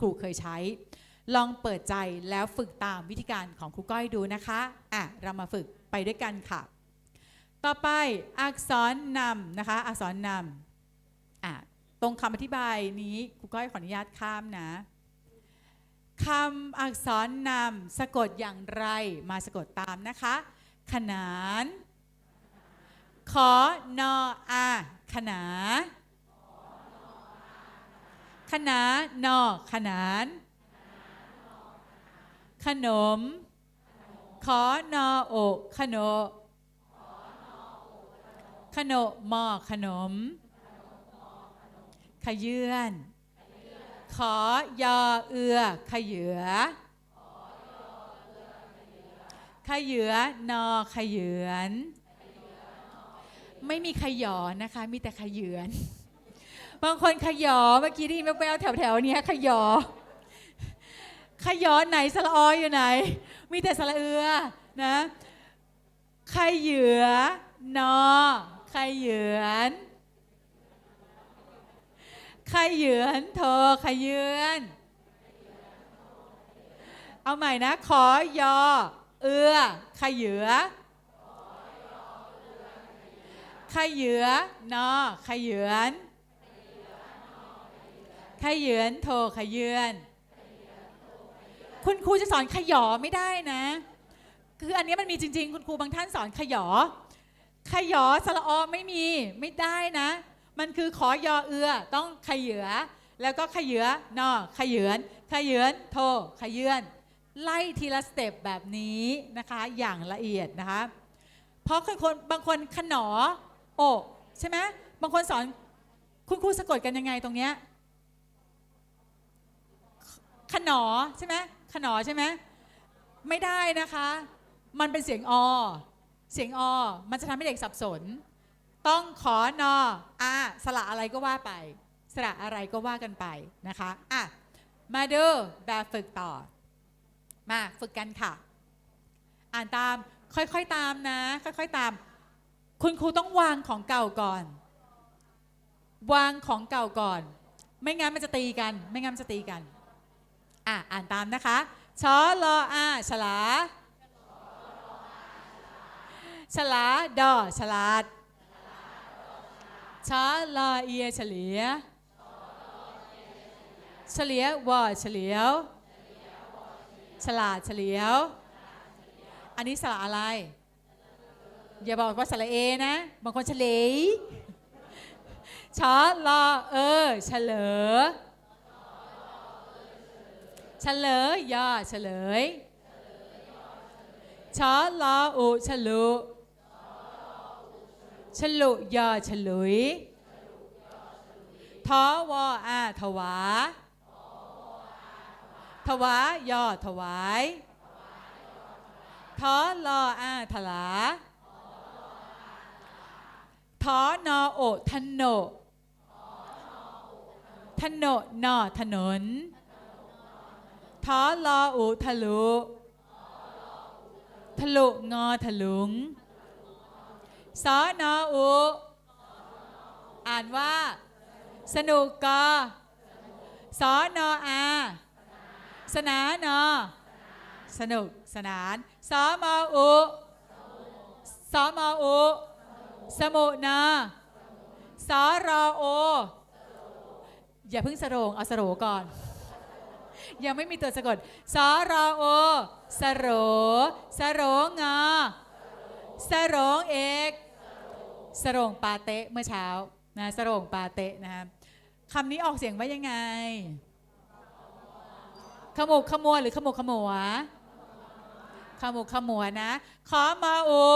ครูเคยใช้ ลองเปิดใจแล้วฝึกตามวิธีการของครูก้อยดูนะคะอะเรามาฝึกไปด้วยกันค่ะ ต่อไปอักษรนำนะคะ อักษรนำอะตรงคำอธิบายนี้ครูก้อยขออนุญาตข้ามนะคำอักษรนำสะกดอย่างไรมาสะกดตามนะคะ ขนาน ขอนออาขนา ขนานอขนาน ขนม ขอนอโอขนมขนมอขนม ขยื่นขอยอเอือขยือขยือนอขยือน ไม่มีขยอนะคะ มีแต่ขยือน บางคนขยอเมื่อกี้ที่แววๆแถวๆเนี้ยขยอ ขยอไหนสระออยอยู่ไหน มีแต่สระเอือนะขยเหยือนอขยเหยือนขยเหยือนโทขยเยือนเอาใหม่นะ ขอยอ เอือขยเหยือขยเหยือนอขยเหยือน ขยเหยือนโทขยเยือนคุณครูจะสอนขยอไม่ได้นะ คืออันนี้มันมีจริง ๆ คุณครูบางท่านสอนขยอ ขยอสระอไม่มีไม่ได้นะ มันคือขอยอเอือต้องขยเหยือ แล้วก็ขยเหยือนอขยเหยือนขยเหยือนโทขยเยือน ไล่ทีละสเต็ปแบบนี้นะคะอย่างละเอียดนะคะ เพราะคนคนบางคนขนอโอใช่ไหมบางคนสอนคุณครูสะกดกันยังไงตรงเนี้ย ขนอใช่ไหมขนอใช่ไหมไม่ได้นะคะ มันเป็นเสียงอ เสียงอ มันจะทำให้เด็กสับสน ต้องขอนออาสระอะไรก็ว่าไป สระอะไรก็ว่ากันไปนะคะอะมาดูแบบฝึกต่อ มาฝึกกันค่ะ อ่านตามค่อยๆตามนะ ค่อยๆตาม คุณครูต้องวางของเก่าก่อน วางของเก่าก่อน ไม่งั้นมันจะตีกัน ไม่งั้นมันจะตีกัน อะอ่านตามนะคะชอลออาฉลาฉลาดอฉลาดชอลอเอียเฉลียเฉลียวอเฉลียวฉลาดเฉลียว อันนี้สระอะไร อย่าบอกว่าสระเอนะ บางคนเฉลยชอลอเออเฉลอ เฉลยยอเฉลยชอลออุฉลุฉลุยอฉลุยทอวออาถวา ถวายอถวายทอลออาถลาทอนอโอทนโนทนโนนอถนน ทอลออูทะลุทะลุงอทะลุงสอนออูอ่านว่า สนุกกอสอนออา สนานอ สนุกสนานสอมออุสอมออุ สมุนาสอรอโอ อย่าเพิ่งสโรงเอาสโรก่อน ยังไม่มีตัวสะกดสรอโอสโรสโรงาสโรงเอกสโรงปาเตะเมื่อเช้านะสโรงปาเตะนะครับคำนี้ออกเสียงว่ายังไง ขมุกขมัวหรือขมุกขมัวขมุกขมัวนะ ขอมาอุ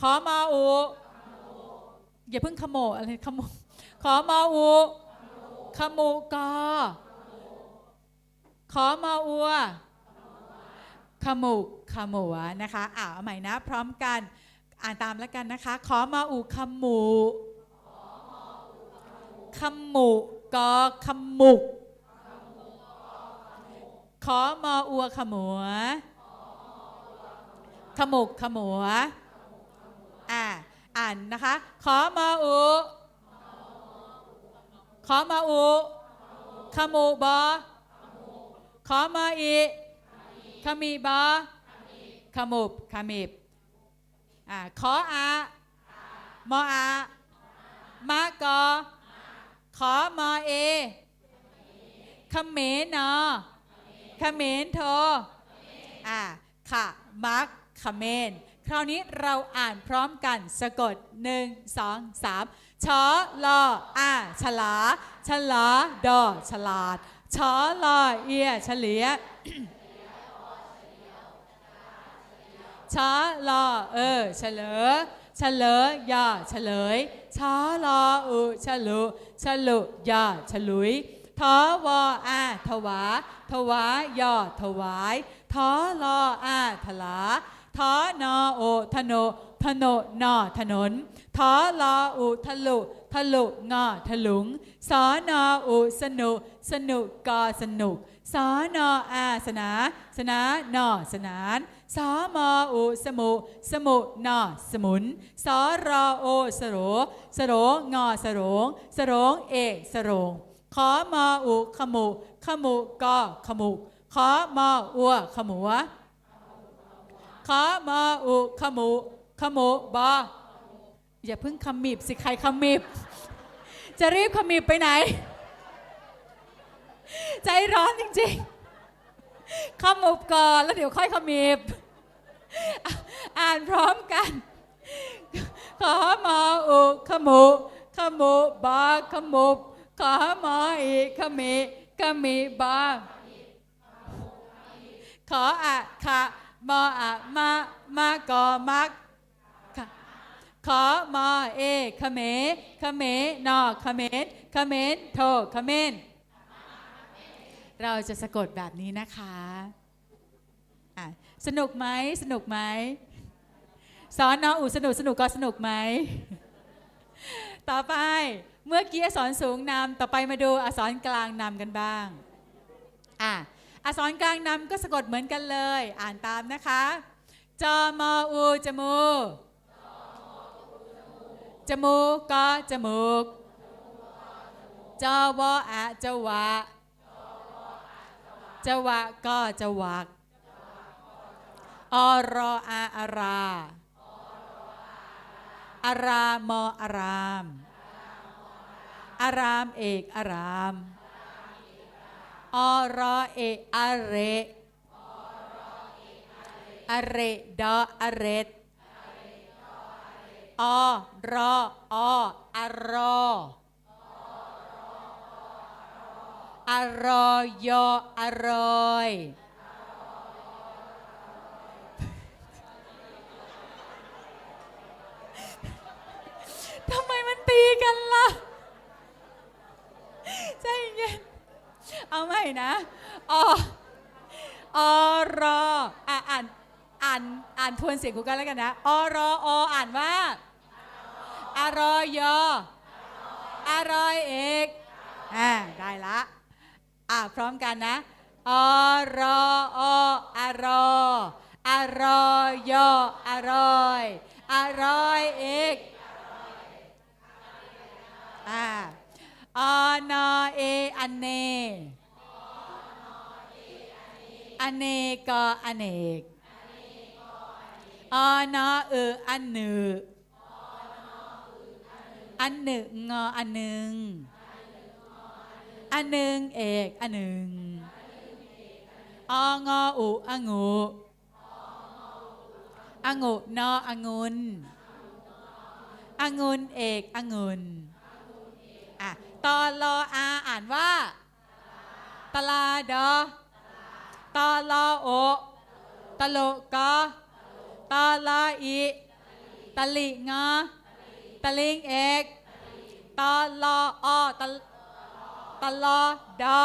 ขอมาอุอย่าเพิ่งขโมอะไรขโมขอมาอุขมุกอ ขอมาอัว ขมุกขมัวนะคะอ่าเอาใหม่นะ พร้อมกัน อ่านตามแล้วกันนะคะ ขอมาอูขมูขมุกอขมุก ขอมาอัวขมัว ขมุกขมัว อ่า อ่านนะคะ ขอมาอูขอมาอูขมูบอ ขอมาอีขมีบอขมุบขมิบอ่าขออามออามากอขอมอเอขเมนอเขมนโทอ่าค่ะมักขเมนคราวนี้เราอ่านพร้อมกันสะกดหนึ่งสองสามชอลออาฉลา ฉลาดอฉลาด ชอลอเอียเฉลียชาลอเออเฉลอเฉลยาเฉลยชาลออุฉลุฉลุยาฉลุยทอวออาถวา ถวายอถวายทอลออาถลาทอนอโอทโน ทโนนอถนนทอลออุทะลุ ทะลุงอถลุงสอนออุสนุสนุกอสนุกสอนออาสนา สนานอสนานสอมออุสมุสมุนอสมุนสอรอโอสโร สโรงอสโรง สโรงเอกสโรงขอมออุขมุขมุกอขมุขอมออัวขมัวขอมออุขมุขมุบอ อย่าเพิ่งขมิบสิใครขมิบจะรีบขมิบไปไหน ใจร้อนจริงๆขมุบก่อนแล้วเดี๋ยวค่อยขมิบอะอ่านพร้อมกัน ขอมออุขมุขมุบาขมุบขอมออีขมิขมิบาขออะขะมออะมามากอมัก ขอมอเอขเมขเมนอขเมนขเมนโทขเมน เราจะสะกดแบบนี้นะคะะสนุกไหมสนุกไหมสอนน้องอูสนุกสนุกก็สนุกไหม ต่อไปเมื่อกี้อักษรสูงนำต่อไปมาดูอักษรกลางนำกันบ้างอะอักษรกลางนำก็สะกดเหมือนกันเลย อ่านตามนะคะ จอมออูจมู จมูกก็จมูกจวออะจวะจวะก็จวักอรออาอาราอารามออาราม อารามเอกอารามอรอเอกอาเรอเรดออเรต อรอออารออรอยออร่อยทำไมมันตีกันล่ะใจเย็นเอาใหม่นะออรออะอ่าน อ่านอ่านทวนเสียงกูกันแล้วกันนะอรอออ่านว่าอรอยออรอยเอกอ่าได้ละอ่าพร้อมกันนะอรอออรออรอยออร่อยอร่อยเอกอ่าอนอเออันเนอเนกออเนก อนอเอออันหนึ่งอันหนึ่งงออันหนึ่งอันหนึ่งเอกอันหนึ่งองออุอังุอังุนออังุนอังุนเอกอังุนอะตอลออาอ่านว่าตลาดอตอลอโอตโลกอ ตอลาอีตะลิงอตะลิงเอกตอลออตะตลอดอ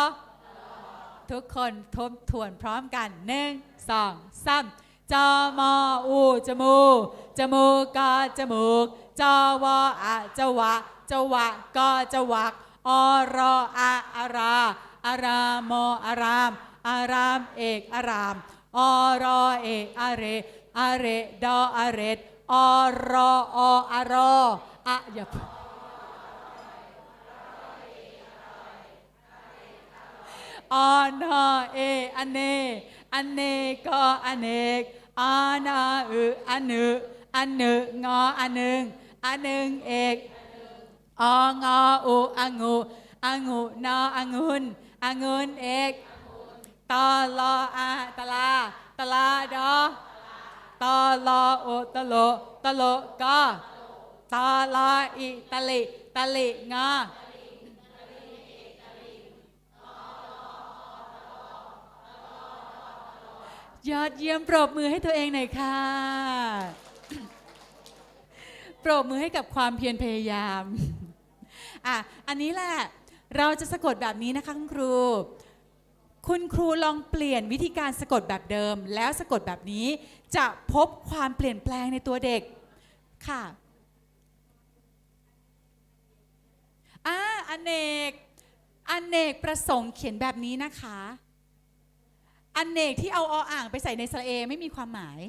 ทุกคนทบทวนพร้อมกันหนึ่งสองสามจอมออูจมูจมูกก็จมูกจอวออะจวะจวะก็จวักอรออะอาราอารามออาราม อารามเอกอารามอรอเอกอาเร อาเรดออาเรตอรอออารออะอย่าอนอเออเนอเนกออเนกอานาอึอันนึอันนึงออันนึงอันนึงเอกองออุอังูอังูนออังุนอังุนเอกตอลออาตลาตลาดอ ตอลอโอตะโลตะโลกอตอลออิตะลิตะลิงอยอดเยี่ยมปรบมือให้ตัวเองหน่อยค่ะ ปรบมือให้กับความเพียรพยายาม อะ อันนี้แหละ เราจะสะกดแบบนี้นะคะคุณครู คุณครูลองเปลี่ยนวิธีการสะกดแบบเดิม แล้วสะกดแบบนี้จะพบความเปลี่ยนแปลงในตัวเด็กค่ะอ่าอเนกอเนกประสงค์เขียนแบบนี้นะคะอันเนกที่เอาออ่างไปใส่ในสระเอไม่มีความหมาย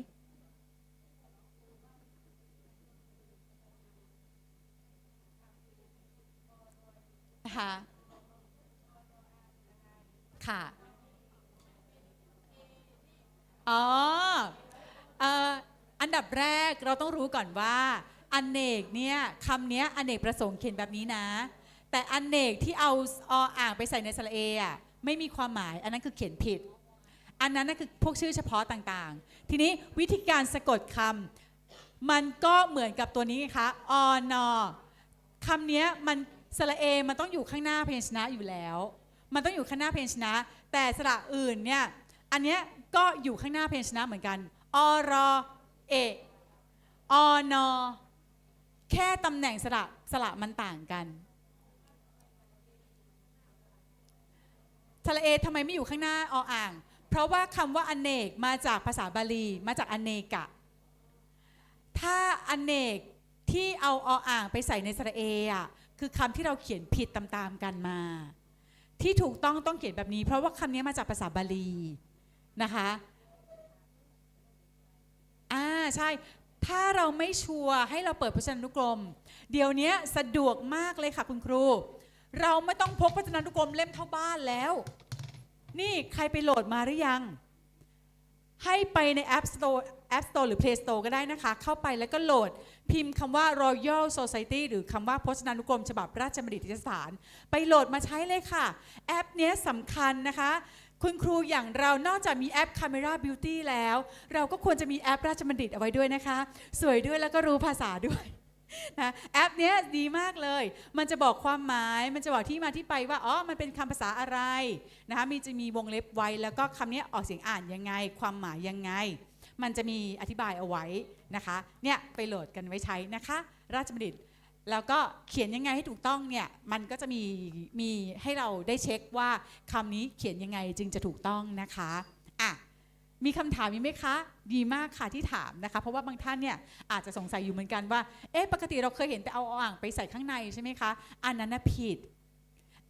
นะคะค่ะ อ๋อเอ่ออันดับแรกเราต้องรู้ก่อนว่าอเนกเนี่ยคำเนี้ยอเนกประสงค์เขียนแบบนี้นะ แต่อเนกที่เอาออ่างไปใส่ในสระเออะไม่มีความหมาย อันนั้นคือเขียนผิด อันนั้นน่ะคือพวกชื่อเฉพาะต่างๆ ทีนี้วิธีการสะกดคำมันก็เหมือนกับตัวนี้ไงคะอนอคำเนี้ยมันสระเอมันต้องอยู่ข้างหน้าพยัญชนะอยู่แล้ว มันต้องอยู่ข้างหน้าพยัญชนะ แต่สระอื่นเนี่ยอันเนี้ย ก็อยู่ข้างหน้าพยัญชนะเหมือนกัน อรอเออนอแค่ตำแหน่งสระสระมันต่างกันสระเอทำไมไม่อยู่ข้างหน้าออ่าง เพราะว่าคำว่าอเนกมาจากภาษาบาลี มาจากอเนกะ ถ้าอเนกที่เอาออ่างไปใส่ในสระเออะคือคำที่เราเขียนผิดตามๆกันมา ที่ถูกต้องต้องเขียนแบบนี้ เพราะว่าคำนี้มาจากภาษาบาลี นะคะอ่าใช่ ถ้าเราไม่ชัวร์ให้เราเปิดพจนานุกรม เดี๋ยวนี้สะดวกมากเลยค่ะคุณครู เราไม่ต้องพกพจนานุกรมเล่มเท่าบ้านแล้ว นี่ใครไปโหลดมาหรือยัง ให้ไปใน App Store App Store หรือ Play Store ก็ได้นะคะ เข้าไปแล้วก็โหลด พิมพ์คำว่า Royal Society หรือคำว่าพจนานุกรม ฉบับราชบัณฑิตยสถาน ไปโหลดมาใช้เลยค่ะ แอปนี้สำคัญนะคะ คุณครูอย่างเรานอกจากมีแอป Camera Beauty แล้ว เราก็ควรจะมีแอปราชบัณฑิตเอาไว้ด้วยนะคะ สวยด้วยแล้วก็รู้ภาษาด้วยนะแอปเนี้ยดีมากเลย มันจะบอกความหมาย มันจะบอกที่มาที่ไปว่า อ๋อ มันเป็นคำภาษาอะไรนะคะ มีจะมีวงเล็บไว้ แล้วก็คำนี้ออกเสียงอ่านยังไง ความหมายยังไง มันจะมีอธิบายเอาไว้นะคะ เนี่ยไปโหลดกันไว้ใช้นะคะ ราชบัณฑิต แล้วก็เขียนยังไงให้ถูกต้องเนี่ยมันก็จะมีมีให้เราได้เช็คว่าคำนี้เขียนยังไงจึงจะถูกต้องนะคะอะมีคำถามมีไหมคะ ดีมากค่ะที่ถามนะคะ เพราะว่าบางท่านเนี่ยอาจจะสงสัยอยู่เหมือนกันว่าเอ๊ะปกติเราเคยเห็นแต่เอาอ่างไปใส่ข้างในใช่ไหมคะ อันนั้นนะผิด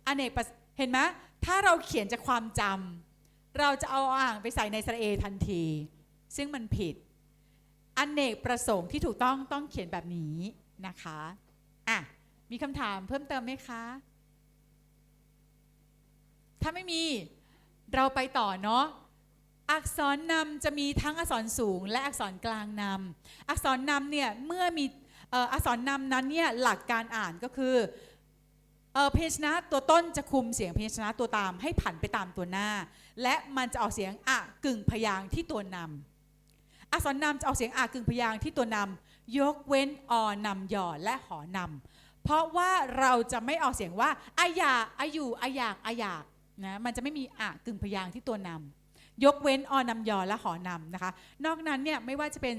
อเนกเห็นไหมถ้าเราเขียนจากความจำเราจะเอาอ่างไปใส่ในสระเอทันที ซึ่งมันผิดอเนกประสงค์ที่ถูกต้องต้องเขียนแบบนี้นะคะ อะมีคำถามเพิ่มเติมไหมคะ ถ้าไม่มีเราไปต่อเนาะอักษรนำจะมีทั้งอักษรสูง และอักษรกลางนำอักษรนำเนี่ยเมื่อมีอักษรนำนั้นเนี่ยหลักการอ่านก็คือเพยัญชนะตัวต้นจะคุมเสียงเพยัญชนะตัวตามให้ผันไปตามตัวหน้า และมันจะออกเสียงอะกึ่งพยางค์ที่ตัวนำอักษรนำจะออกเสียงอะกึ่งพยางค์ที่ตัวนำ ยกเว้นอนำยอและหอนำเพราะว่าเราจะไม่ออกเสียงว่าอายาอายุอายากอายากนะมันจะไม่มีอะกึ่งพยางค์ที่ตัวนำยกเว้นอนำยอและหอนำนะคะ นอกนั้นเนี่ยไม่ว่าจะเป็น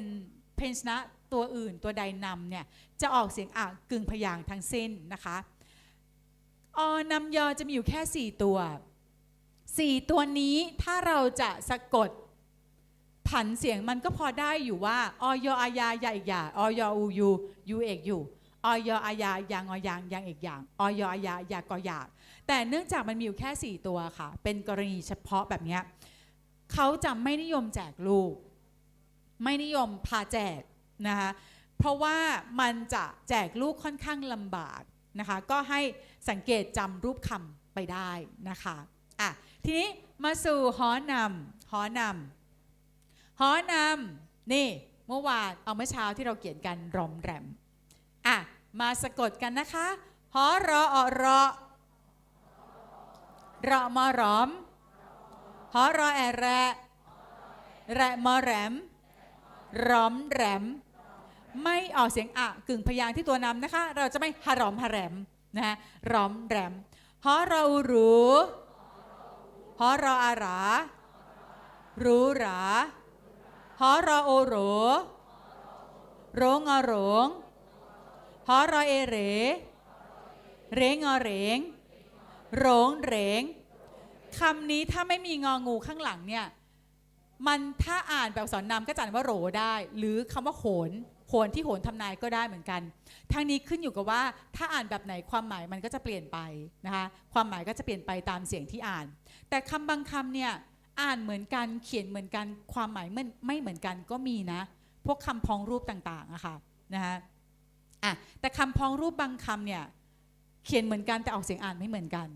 เพนชนะตัวอื่นตัวใดนำเนี่ยจะออกเสียงอ่างกึ่งพยางค์ทั้งสิ้นนะคะอนำยอจะมีอยู่แค่ 4 ตัว 4 ตัวนี้ถ้าเราจะสะกด ผันเสียงมันก็พอได้อยู่ว่าออยอายายาอีกอย่างออยอูยูยูเอกอยู่ออยอายายางอยางยางเอกอย่างออยอายายากอยากแต่เนื่องจากมันมีอยู่แค่ 4 ตัวค่ะ เป็นกรณีเฉพาะแบบนี้เขาจะไม่นิยมแจกลูก ไม่นิยมพาแจกนะคะเพราะว่ามันจะแจกลูกค่อนข้างลำบากนะคะ ก็ให้สังเกตจำรูปคำไปได้นะคะอะทีนี้มาสู่หอนำหอนำ หอนำนี่เมื่อวานเอาเมื่อเช้าที่เราเขียนกันรอมแรมอะมาสะกดกันนะคะหอรออรอรอมอรอมหอรอแอแระแระมอแรมรอมแรม ไม่ออกเสียงอะกึ่งพยางค์ที่ตัวนำนะคะ เราจะไม่ฮารอมฮาแรมนะฮะรอมแรมฮอเรารู้ฮอรออารา รู้หรา ฮอรอโอโรโรงอโรงฮอรอเอเรเรงอเรงโรงเรงคำนี้ถ้าไม่มีงองูข้างหลังเนี่ยมันถ้าอ่านแบบสอนนำก็จะอ่านว่าโหรได้ หรือคำว่าโหนโหนที่โหนทำนายก็ได้เหมือนกันทางนี้ขึ้นอยู่กับว่าถ้าอ่านแบบไหนความหมายมันก็จะเปลี่ยนไปนะคะความหมายก็จะเปลี่ยนไปตามเสียงที่อ่าน แต่คำบางคำเนี่ย อ่านเหมือนกันเขียนเหมือนกันความหมายไม่ไม่เหมือนกันก็มีนะ พวกคำพ้องรูปต่างๆอะค่ะนะคะอะแต่คำพ้องรูปบางคำเนี่ยเขียนเหมือนกันแต่ออกเสียงอ่านไม่เหมือนกัน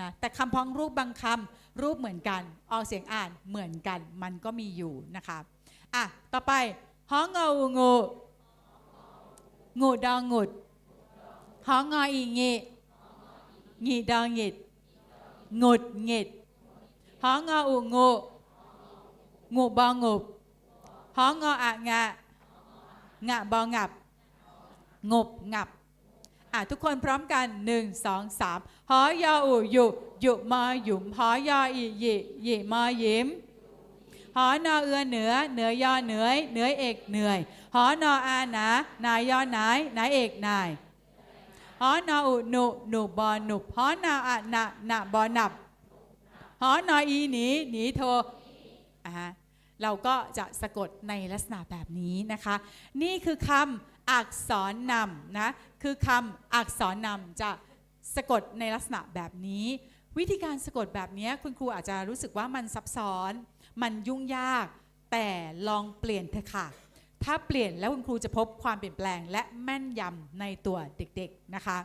นะแต่คำพ้องรูปบางคำรูปเหมือนกัน ออกเสียงอ่านเหมือนกันมันก็มีอยู่นะคะอะต่อไปฮ้องออูงูงูดองงูดฮ้องออีงีงีดองงิดงูดงิด ฮ้องออูงูงูบองงูบฮ้องออะงะงะบองงับงบงับอะทุกคนพร้อมกัน 1 2 3หอยออูหยุหยุมาหยุมหอยออีหยิหยิมายิ้มหอนอเอือเหนือ เหนือยอเหนือยเหนือยเอกเหนื่อยหอนออาหนานายยอนายนายเอกนายหอนออุหนุหนุบอหนุบหอนออะนะนะบอนับ หอนออีหนีหนีโทอะฮะเราก็จะสะกดในลักษณะแบบนี้นะคะ นี่คือคำอักษรนำนะคือคำอักษรนำจะสะกดในลักษณะแบบนี้ วิธีการสะกดแบบนี้คุณครูอาจจะรู้สึกว่ามันซับซ้อน มันยุ่งยาก แต่ลองเปลี่ยนเถอะค่ะ ถ้าเปลี่ยนแล้วคุณครูจะพบความเปลี่ยนแปลง และแม่นยำในตัวเด็กๆนะคะ